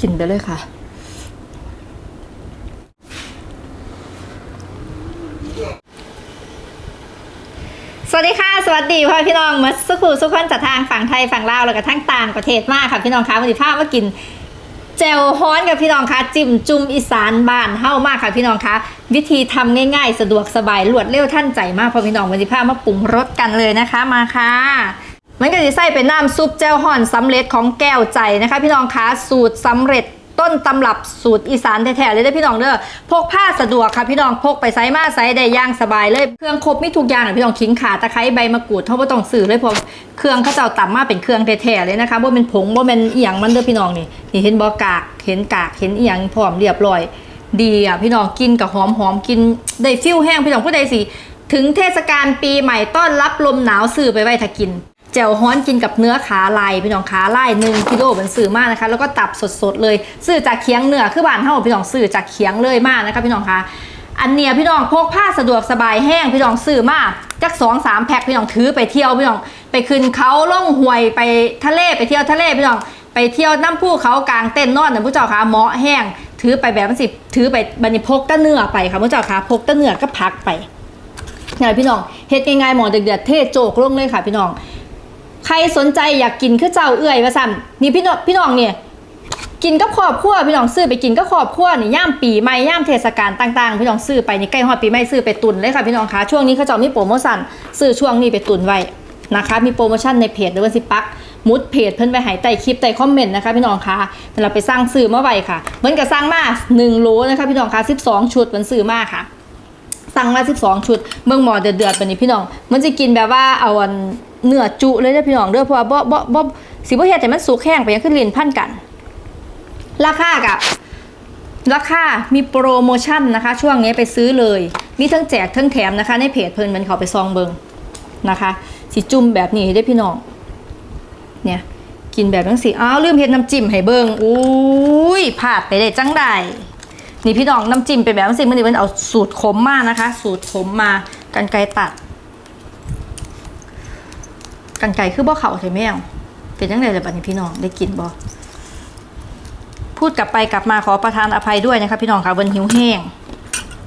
กินไปเลยค่ะ สวัสดีค่ะ สวัสดีพ่อพี่น้องมาสุขุสุขคนจากทางฝั่งไทยฝั่งลาวแล้วก็ทั้งต่างประเทศมากค่ะพี่น้องคะวันนี้พามากินเจลฮ้อนกับพี่น้องคะจิ้มจุ่มอีสานบ้านเฮ้ามากค่ะพี่น้องคะวิธีทำง่ายๆ สะดวกสบายรวดเร็วท่านใจมากพอพี่น้องวันนี้พามาปรุงรสกันเลยนะคะมาค่ะ มันก็จะใส่เป็นน้ำซุปเจลฮ้อนสำเร็จของแก้วใจนะคะ พี่น้องคะสูตรสำเร็จต้นตำรับสูตรอีสานแท้ๆเลยได้อพี่น้องเด้อพกผ้าสะดวกค่ะพี่น้องพกไปไซมาไซได้ย่างสบายเลยเครื่องครบไม่ทุกอย่างเลยพี่น้องขิงขาตะไคร้ใบมะกรูดเท่าบ่ต้องซื้อเลยเพอเครื่องเขาเจ้าต่ำมาเป็นเครื่องแท้ๆเลยนะคะว่าเป็นผงว่าเป็นอีหยังมันเด้อพี่น้องนี่นี่เห็นบอกากเห็นกากเห็นอีหยังพร้อมเรียบร้อย ดีอะพี่น้องกินกับหอมหอมกินได้ฟิลแห้งพี่น้องผู้ใดสิถึงเทศกาลปีใหม่ต้อนรับลมหนาวสื่อไปไว้ถ้ากิน แจ่วฮ้อนกินกับเนื้อขาลายพี่น้องขาลายหนึ่งกิโลเป็นสื่อมากนะคะ แล้วก็ตับสดๆเลยซื้อจากเคียงเนื้อคือบ้านเฮาพี่น้องซื้อจากเคียงเลยมากนะคะพี่น้องคะอันเนี้ยพี่น้องพกผ้าสะดวกสบายแห้งพี่น้องซื้อมากจักสองสามแพ็คพี่น้องถือไปเที่ยวพี่น้องไปขึ้นเขาล่องห้วยไปทะเลไปเที่ยวทะเลพี่น้องไปเที่ยวน้ำพุเขากลางเต้นนอนนะผู้เจ้าค่ะเหมาะแห้งถือไปแบบมันสิถือไปบันิพกตะเนื้อไปค่ะผู้เจ้าค่ะพกตะเนื้อก็พักไปเนี่ยพี่น้องเฮ็ดง่ายๆหมอเดือดๆเทศโจกลงเลยค่ะพี่น้อง ใครสนใจอยากกินคือเจ้าเอื้อยว่าสั่นนี่พี่น้องพี่น้องเนี่ยกินกับครอบครัวพี่น้องซื้อไปกินกับครอบครัวนี่ย่ามปีใหม่ย่ามเทศกาลต่างๆ พี่น้องซื้อไปนี่ใกล้ฮอดปีใหม่ซื้อไปตุนเลยค่ะพี่น้องคะช่วงนี้เขาจะมีโปรโมชั่นซื้อช่วงนี้ไปตุนไว้นะคะ มีโปรโมชั่นในเพจหรือว่าสิปักมุดเพจเพิ่นไปหายใต้คลิปใต้คอมเมนต์นะคะพี่น้องคะเราไปสร้างซื้อมาไว้ค่ะเหมือนกับสร้างมา1โลนะคะพี่น้องคะ12 ชุดมันซื้อมาค่ะสั่งมา 12 ชุดเมืองหมอเดือดๆแบบนี้พี่น้อง มันจะกินแบบว่าเอาอัน เนื้อจุเลยนะพี่น้องเด้อเพราะว่าบ่บ่บ่สิบ่เฮ็ดให้มันสุกแห้งไปยังขึ้นลิ้นพันกัน ราคากับราคา มีโปรโมชั่นนะคะ ช่วงนี้ไปซื้อเลย มีทั้งแจกทั้งแถมนะคะ ในเพจเพิ่นมันเขาไปซองเบิงนะคะ สิจุ่มแบบนี้ได้พี่น้อง เนี่ย กินแบบทั้งสิอ้าวลืมเฮ็ดน้ำจิ้มให้เบิงอุ้ยพลาดไปได้จังใดนี่พี่น้องน้ำจิ้มเป็นแบบสิมันนี่มันเอาสูตรขมมานะคะ สูตรขมมากันไกรตัด กันไกรคือบ่เข่าใช่ไหมอะเป็นยังไงเลยบัดนี้พี่น้องได้กินบ่พูดกลับไปกลับมาขอประทานอภัยด้วยนะคะพี่น้องค่ะเบิ้นหิวแห้ง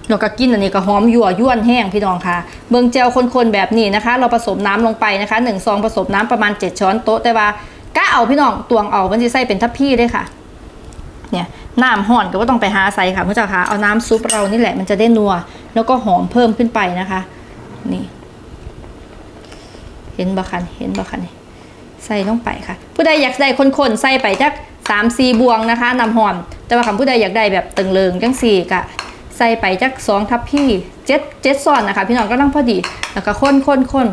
เราก็กินอันนี้ก็หอมยั่วย่วนแห้งพี่น้องค่ะ เบิ่งเจลคนๆแบบนี้นะคะ เราผสมน้ำลงไปนะคะหนึ่งซองผสมน้ำประมาณ 7 ช้อนโต๊ะแต่ว่าก้าเอาพี่น้องตวงเอามันจะใส่เป็นทัพพี่ด้วยค่ะ เนี่ยน้ำห่อนก็ว่าต้องไปหาใส่ค่ะผู้เจ้าค่ะเอาน้ำซุปเรานี่แหละมันจะได้นัวแล้วก็หอมเพิ่มขึ้นไปนะคะ นี่ ห็นบ่คันเห็นบ่คันนี่ใส่ลงไปค่ะ ผู้ใดอยากได้คนๆใส่ไปจักสามสี่บวงนะคะน้ำหอม แต่ว่าคำผู้ใดอยากได้แบบตึงเลิงจังสี่กะใส่ไปจักสองทัพพี่เจ็ดเจ็ดซ้อนนะคะ พี่น้องก็ต้องพอดีแล้วก็คนคนคน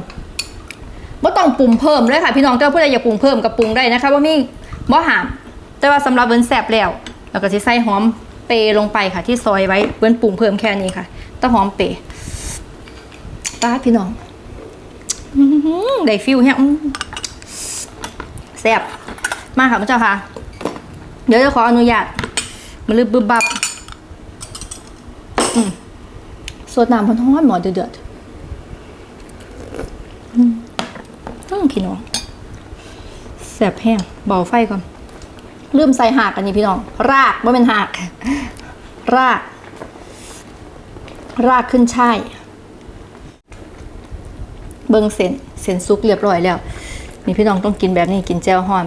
บ่ต้องปรุงเพิ่มเลยค่ะ พี่น้องแต่ผู้ใดอยากปรุงเพิ่มก็ปรุงได้นะคะว่ามีบ่หาม แต่ว่าสำหรับเบิ้นแสบแล้วเราก็จะใส่หอมเปรย์ลงไปค่ะ ที่ซอยไว้เบิ้นปรุงเพิ่มแค่นี้ค่ะต้องหอมเปรย์ป้าพี่น้อง ได้ฟิลแฮะอื้อแซ่บมากค่ะพระเจ้าค่ะ เดี๋ยวจะขออนุญาตมาลืบบึบบับสดน้ำพนห้อนหมอเดือดๆอืมอืมพี่น้องแซ่บแห้งเบาไฟก่อนลืมใส่หากอันนี้พี่น้อง รากว่เป็นหาก ราก รากขึ้นช่าย เบิงเส้นเส้นซุกเรียบร้อยแล้ว นี่พี่น้องต้องกินแบบนี้กินแจ่วฮอน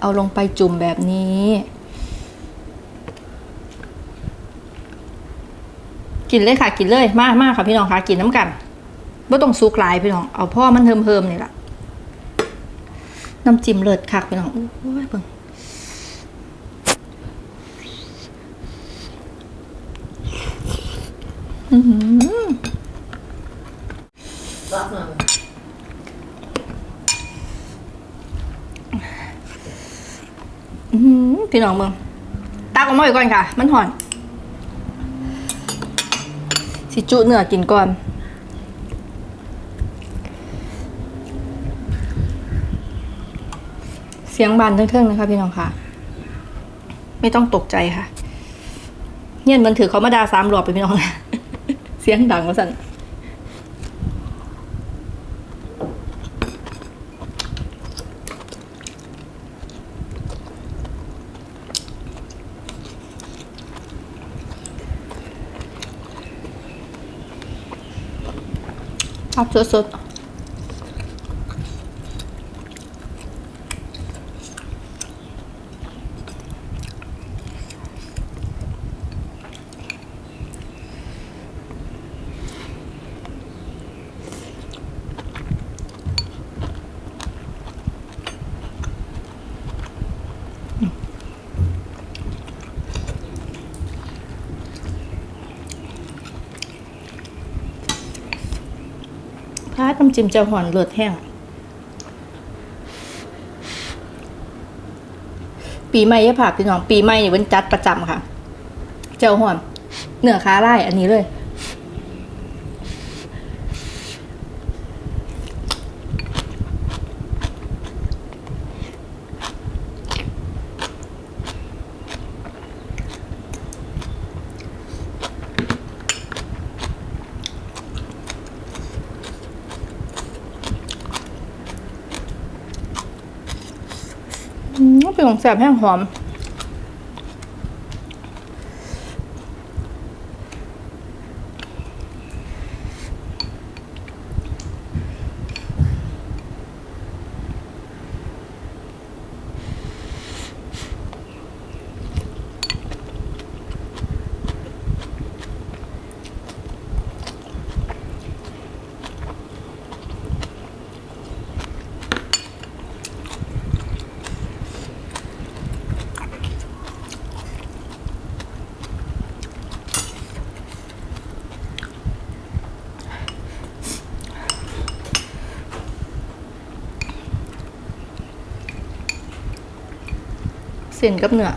เอาลงไปจุ่มแบบนี้ กินเลยค่ะกินเลยมากมากค่ะพี่น้องค่ะกินน้ำกันไม่ต้องซุกหลายพี่น้องเอาพ่อมันเทิมเทิมๆนี่แหละน้ำจิ้มเลิศคักพี่น้องโอ้ยเบิ่งอือหือ พี่น้องมึงตักออกมาอีกก่อนค่ะ มันหอน สิจุเนื้อกินก่อนเสียงบานเทิงๆนะคะพี่น้องค่ะ ไม่ต้องตกใจค่ะเงี่ยมันถือเขามาดาสามรอบไปพี่น้อง เสียงดังว่าสั่น พั น้ำจิ้มเจ้าหอนเลือดแห้ง ปีใหม่ยะผ่าพี่น้อง ปีใหม่นี่วันจัดประจำค่ะ เจ้าหอนเนื้อค้าไร่อันนี้เลย็นของแสบแห้งหอม ส้นกับเนื้อ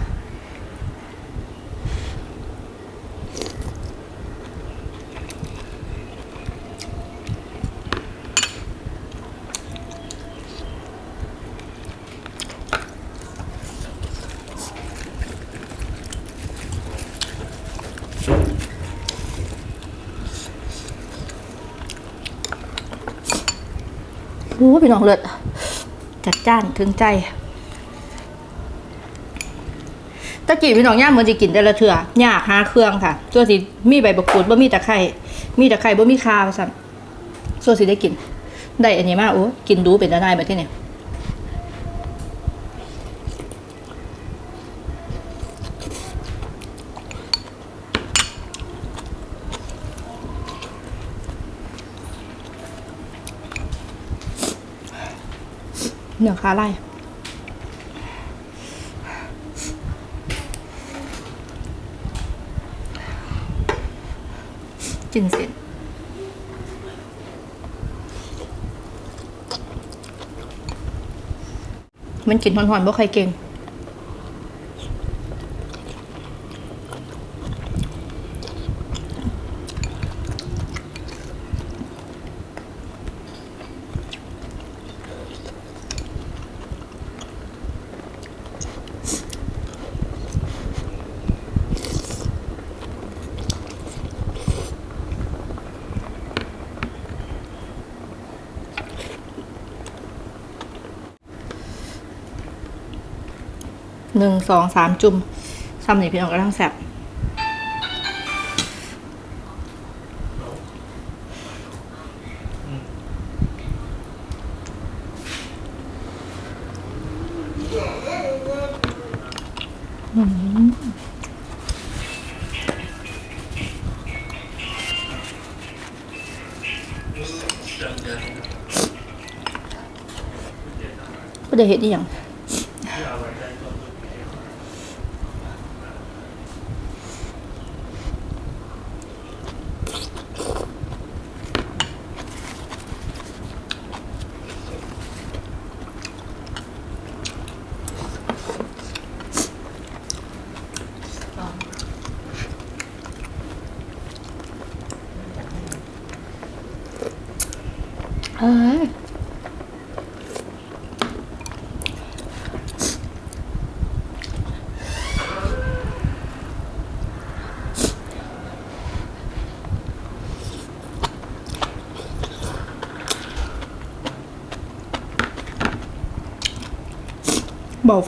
โอ้พี่น้องเลือดจัดจ้านถึงใจ ตะกี้พี่น้องย่ามเหมือนจะกินแต่ละเถื่อยากหาเครื่องค่ะตัวสิมีใบบักกูดบ่มีตะไคร้มีตะไคร้บ่มีคาสั่นส่วนสิได้กิน ได้อันนี้มากโอ้กินดูเป็นได้แบบที่เนี่ยเนื้อคาไล่ จินเสร็จ มันกินหอนๆบ่ใครเก่ง หนึ่งสองสามจุ่มซ้ำนี่พี่น้องก็ต้องแซ่บอืมก็ได้เห็นอีหยังเอ้ยเบาไ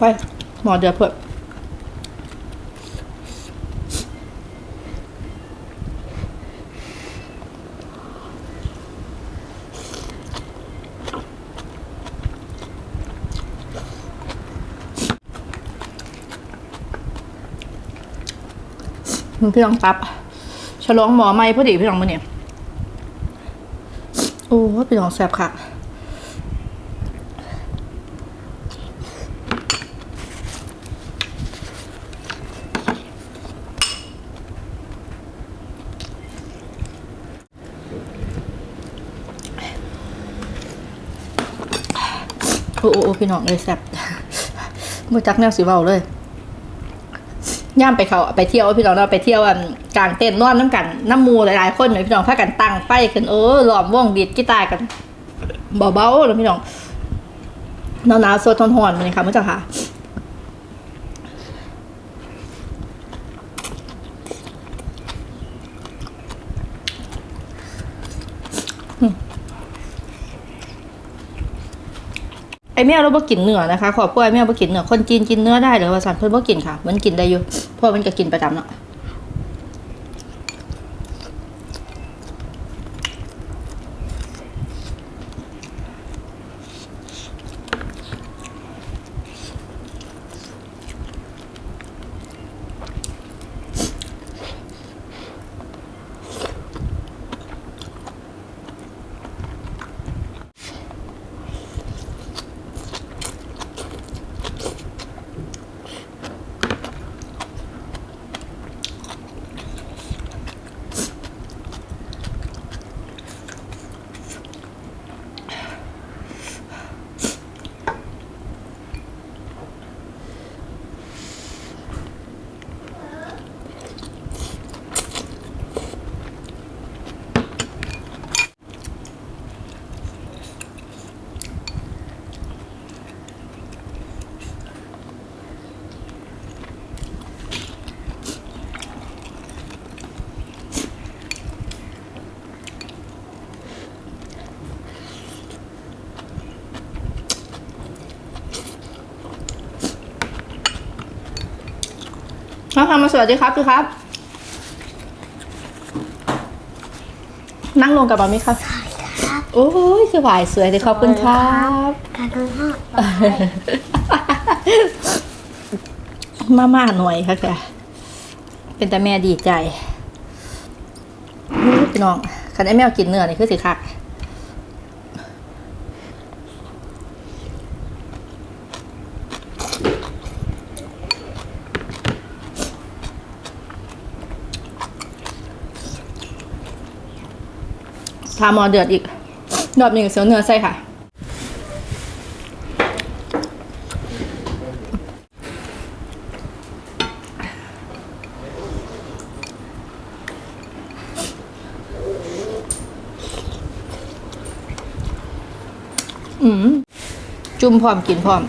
ฟหมอเดื พี่น้องตับฉลองหมอไม่พอดีพี่น้องมาเนี่ยโอ้พี่น้องแซ่บค่ะโอ้โอ้โอ้พี่น้องเลยแซ่บมือจักแนวสีเบาเลย ย่ามไปเขาไปเที่ยวพี่น้องเราไปเที่ยวอันกลางเต้นนอนน้ำกันน้ำมูหลายๆคนเหมือนพี่น้องพากันตั้งไฟกันเออหลอมวงดีดกีตาร์กันเบาๆแล้วพี่น้องหนาวๆโซทนหอนๆเลยค่ะเมื่อเจ้าค่ะ แมวเราบ่กินเนื้อนะคะขอบคุณไอแมวบ่กินเนื้อคนจีนกินเนื้อได้หรือว่าสันเพิ่นบ่กินค่ะ มันกินได้อยู่เพราะมันก็กินประจำเนาะ ทำมาสวัสดีครับพี่ครับ นั่งลงกับมาไหมครับ ครับโอ้ยสบายสวยเลยขอบคุณครับ การทำห้ามาม่าหน่อยค่ะแกเป็นแต่แม่ดีใจอู้พี่น้องคันไอ้แมวกินเนื้อนี่คือสิคัก ทาหมอเดือดอีกรอบหนึ่งเสียวเนื้อใส่ค่ะ อืม จุ่มพร้อมกินพร้อม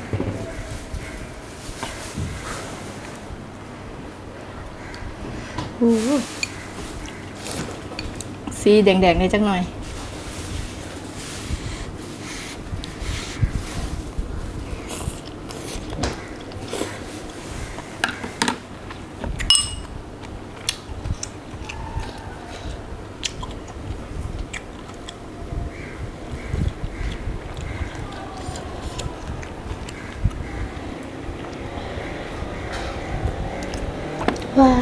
โอ้โหสีแดงๆเลยจังหน่อย ว้า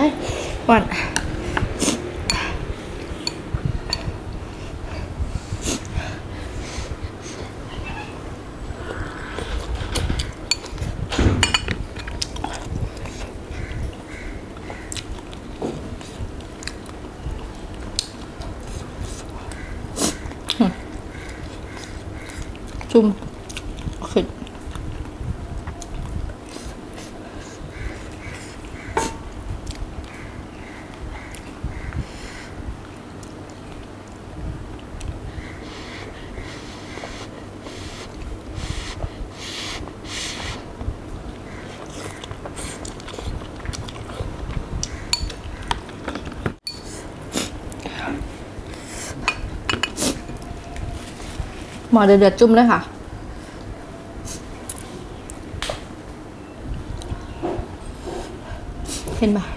มอเดือดๆจุ่มเลยค่ะ เห็นปะ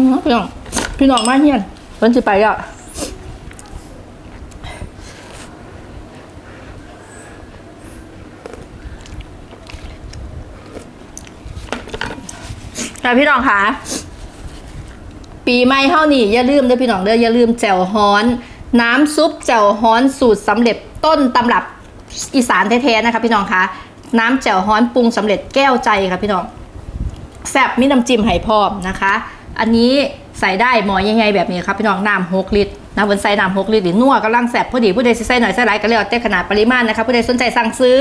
อื้อพี่น้องพี่น้องมาเฮียนเพิ่นสิไปอะแต่พี่น้องคะปีใหม่เฮานี่อย่าลืมเด้อพี่น้องเด้ออย่าลืมแจ่วฮ้อน น้ำซุปแจ่วฮ้อนสูตรสำเร็จต้นตำรับอีสานแท้ๆนะคะพี่น้องคะน้ำแจ่วฮ้อนปรุงสำเร็จแก้วใจค่ะพี่น้องแซ่บมีน้ำจิ้มไห่พร้อมนะคะ อันนี้ใส่ได้หมอยังไงแบบนี้ครับพี่น้องน้ำหกลิตรนะบนใส่น้ำหกลิตรหรือนัวกำลังแสบพอดีผู้ใดสิใส่หน่อยใส่หลายก็แล้วแต่ขนาดปริมาณนะคะผู้ใดสนใจสั่งซื้อ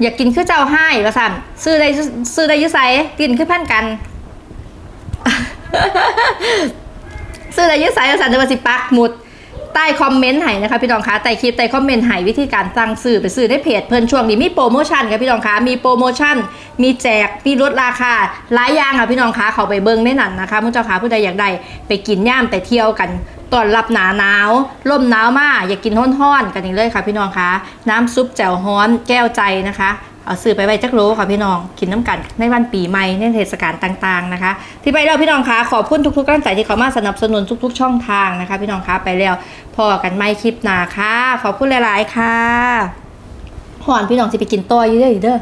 อยากกินคือเจ้าให้ก็สั่นซื้อได้ซื้อได้ยุใส่กินคือแพ่นกัน ซื้อได้ยุใส่ก็สั่นจะมาสิปักหมุด ใต้คอมเมนต์ให้นะคะพี่น้องคะใต้คลิปใต้คอมเมนต์ให้วิธีการสั่งซื้อไปซื้อได้เพจเพิ่นช่วงนี้มีโปรโมชั่นค่ะพี่น้องคะมีโปรโมชั่น มีแจกมีลดราคาหลายอย่างค่ะพี่น้องคะเขาไปเบิ้งได้นั่นนะคะมุ้เจ้าขาผู้ใดอยากได้ไปกินย่ามแต่เที่ยวกันตอนรับหนาหนาวลมหนาวมากอยากกินห้อนๆกันอย่างเลยค่ะพี่น้องคะน้ำซุปแจ่วฮ้อนแก้วใจนะคะ เอาซื้อไปไว้จักโลค่ะพี่น้องกินน้ำกันในวันปีใหม่ในเทศกาลต่างๆนะคะ ที่ไปแล้วพี่น้องคะขอบคุณทุกๆกำลังใจที่เขามาสนับสนุนทุก ๆ ช่องทางนะคะ พี่น้องคะไปแล้วพอกันไม่คลิปหนาค่ะขอบคุณหลายๆค่ะหอนพี่น้องจะไปกินต่ออยู่เด้อเด้อ